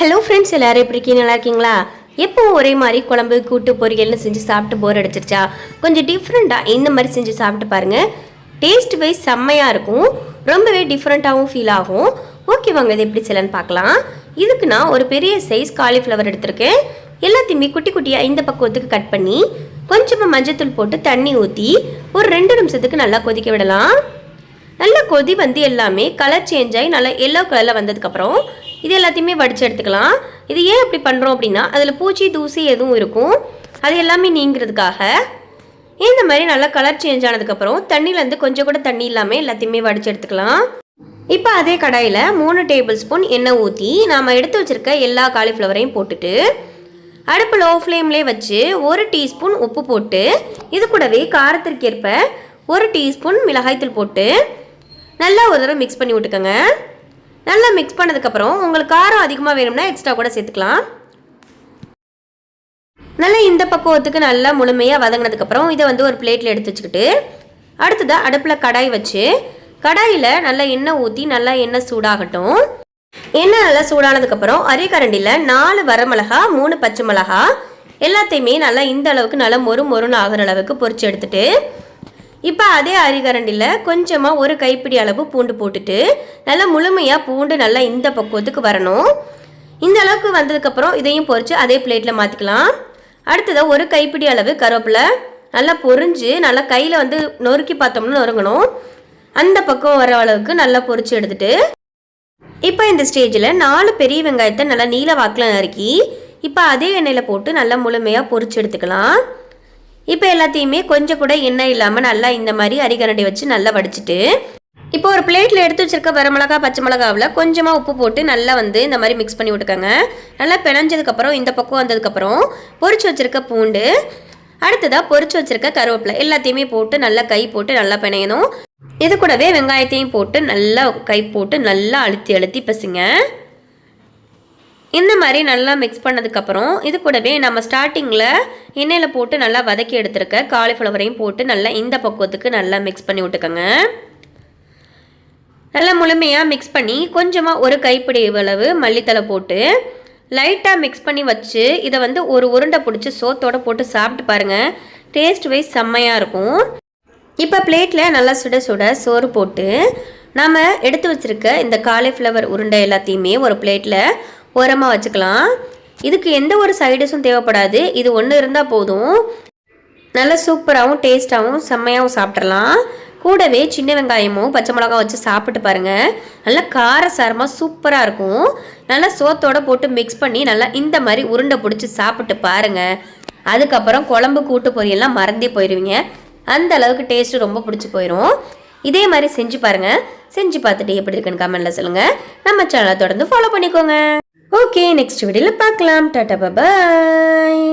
Hello friends எல்லாரும் எப்படி இருக்கீங்க? நல்லா இருக்கீங்களா? எப்பவும் ஒரே மாதிரி குழம்பு கூட்டு பொரியல்னு செஞ்சு சாப்பிட்டு போர் அடிச்சிருச்சா? கொஞ்சம் டிஃப்ரெண்ட்டாக இந்த மாதிரி செஞ்சு சாப்பிட்டு பாருங்கள் டேஸ்ட் வைஸ் செம்மையாக இருக்கும். ரொம்பவே டிஃப்ரெண்ட்டாகவும் ஃபீல் ஆகும். ஓகே வாங்க இது எப்படி செய்யலான்னு பார்க்கலாம். இதுக்கு நான் ஒரு பெரிய சைஸ் காலிஃப்ளவர் எடுத்திருக்கேன். எல்லாத்தையுமே குட்டி குட்டியாக இந்த பக்குவத்துக்கு கட் பண்ணி கொஞ்சமாக மஞ்சத்தூள் போட்டு தண்ணி ஊற்றி ஒரு ரெண்டு நிமிஷத்துக்கு நல்லா கொதிக்க விடலாம். நல்லா கொதி வந்து எல்லாமே கலர் சேஞ்ச் ஆகி நல்லா எல்லோ கலரில் வந்ததுக்கப்புறம் இது எல்லாத்தையுமே வடித்து எடுத்துக்கலாம். இது ஏன் அப்படி பண்ணுறோம் அப்படின்னா அதில் பூச்சி தூசி எதுவும் இருக்கும். அது எல்லாமே நீங்கிறதுக்காக. இந்த மாதிரி நல்லா கலர் சேஞ்ச் ஆனதுக்கப்புறம் தண்ணியிலேருந்து கொஞ்சம் கூட தண்ணி இல்லாமல் எல்லாத்தையுமே வடித்து எடுத்துக்கலாம். இப்போ அதே கடாயில் மூணு டேபிள் ஸ்பூன் எண்ணெய் ஊற்றி நாம் எடுத்து வச்சுருக்க எல்லா காலிஃப்ளவரையும் போட்டுட்டு அடுப்பு லோ ஃப்ளேம்லேயே வச்சு ஒரு டீஸ்பூன் உப்பு போட்டு இது கூடவே காரத்திற்கு ஏற்ப ஒரு டீஸ்பூன் மிளகாய்த்தூள் போட்டு நல்லா ஒரு தடவை மிக்ஸ் பண்ணி விட்டுக்கோங்க. நல்லா மிக்ஸ் பண்ணதுக்கப்புறம் உங்களுக்கு காரம் அதிகமாக வேணும்னா எக்ஸ்ட்ரா கூட சேர்த்துக்கலாம். நல்லா இந்த பக்குவத்துக்கு நல்லா முழுமையாக வதங்கினதுக்கப்புறம் இதை வந்து ஒரு பிளேட்டில் எடுத்து வச்சுக்கிட்டு அடுத்ததாக அடுப்பில் கடாய் வச்சு கடாயில் நல்லா எண்ணெய் ஊற்றி நல்லா எண்ணெய் சூடாகட்டும். எண்ணெய் நல்லா சூடானதுக்கப்புறம் அரைக்கரண்டியில் நாலு வரமிளகா மூணு பச்சை மிளகா எல்லாத்தையுமே நல்லா இந்த அளவுக்கு நல்லா மொறு மொறுன்னு ஆகிற அளவுக்கு பொறிச்சு எடுத்துட்டு இப்போ அதே அரிகரண்டியில் கொஞ்சமாக ஒரு கைப்பிடி அளவு பூண்டு போட்டுட்டு நல்லா முழுமையாக பூண்டு நல்லா இந்த பக்குவத்துக்கு வரணும். இந்த அளவுக்கு வந்ததுக்கப்புறம் இதையும் பொறிச்சு அதே பிளேட்டில் மாற்றிக்கலாம் அடுத்ததாக ஒரு கைப்பிடி அளவு கருவேப்பிலை நல்லா பொரிஞ்சு நல்லா கையில் வந்து நொறுக்கி பார்த்தோம்னா நொறுங்கணும். அந்த பக்கம் வர அளவுக்கு நல்லா பொரிச்சு எடுத்துட்டு இப்போ இந்த ஸ்டேஜில் நாலு பெரிய வெங்காயத்தை நல்லா நீல வாக்கில் நறுக்கி இப்போ அதே எண்ணெயில் போட்டு நல்லா முழுமையாக பொரிச்சு எடுத்துக்கலாம். இப்போ எல்லாத்தையுமே கொஞ்சம் கூட எண்ணெய் இல்லாமல் நல்லா இந்த மாதிரி அரிகரண்டி வச்சு நல்லா வடிச்சிட்டு இப்போ ஒரு பிளேட்டில் எடுத்து வச்சிருக்க வரமிளகா பச்சை மிளகாவில் கொஞ்சமாக உப்பு போட்டு நல்லா வந்து இந்த மாதிரி மிக்ஸ் பண்ணி விட்டுக்கோங்க. நல்லா பிணைஞ்சதுக்கப்புறம் இந்த பக்கம் வந்ததுக்கப்புறம் பொறிச்சு வச்சிருக்க பூண்டு அடுத்ததாக பொறிச்சு வச்சிருக்க கருவேப்பிலை எல்லாத்தையுமே போட்டு நல்லா கை போட்டு நல்லா பிணையணும். இது கூடவே வெங்காயத்தையும் போட்டு நல்லா கை போட்டு நல்லா அழுத்தி அழுத்தி பசுங்க. இந்த மாதிரி நல்லா மிக்ஸ் பண்ணதுக்கப்புறம் இது கூடவே நம்ம ஸ்டார்டிங்கில் எண்ணெயில் போட்டு நல்லா வதக்கி எடுத்துருக்க காலிஃப்ளவரையும் போட்டு நல்லா இந்த பக்குவத்துக்கு நல்லா மிக்ஸ் பண்ணி விட்டுக்கோங்க. நல்லா முழுமையாக மிக்ஸ் பண்ணி கொஞ்சமாக ஒரு கைப்பிடி அளவு மல்லித்தலை போட்டு லைட்டாக மிக்ஸ் பண்ணி வச்சு இதை வந்து ஒரு உருண்டை பிடிச்சி சோத்தோடு போட்டு சாப்பிட்டு பாருங்கள் டேஸ்ட் வைஸ் செம்மையாக இருக்கும். இப்போ பிளேட்டில் நல்லா சுட சுட சோறு போட்டு நாம் எடுத்து வச்சுருக்க இந்த காலிஃப்ளவர் உருண்டை எல்லாத்தையுமே ஒரு பிளேட்டில் ஓரமாக வச்சுக்கலாம். இதுக்கு எந்த ஒரு சைடிஷும் தேவைப்படாது. இது ஒன்று இருந்தால் போதும். நல்லா சூப்பராகவும் டேஸ்ட்டாகவும் செம்மையாகவும் சாப்பிட்றலாம் கூடவே சின்ன வெங்காயமும் பச்சை மிளகாய் வச்சு சாப்பிட்டு பாருங்கள் நல்லா காரசாரமாக சூப்பராக இருக்கும். நல்லா சோத்தோடு போட்டு மிக்ஸ் பண்ணி நல்லா இந்த மாதிரி உருண்டை பிடிச்சி சாப்பிட்டு பாருங்கள் அதுக்கப்புறம் குழம்பு கூட்டு பொரியல்லாம் மறந்தே போயிடுவீங்க அந்த அளவுக்கு டேஸ்ட்டு ரொம்ப பிடிச்சி போயிடும் இதே மாதிரி செஞ்சு பாருங்கள் செஞ்சு பார்த்துட்டு எப்படி இருக்குன்னு கமெண்டில் சொல்லுங்கள் நம்ம சேனலை தொடர்ந்து ஃபாலோ பண்ணிக்கோங்க. ஓகே நெக்ஸ்ட் வீடியோவில் பார்க்கலாம். டாட்டா பாய்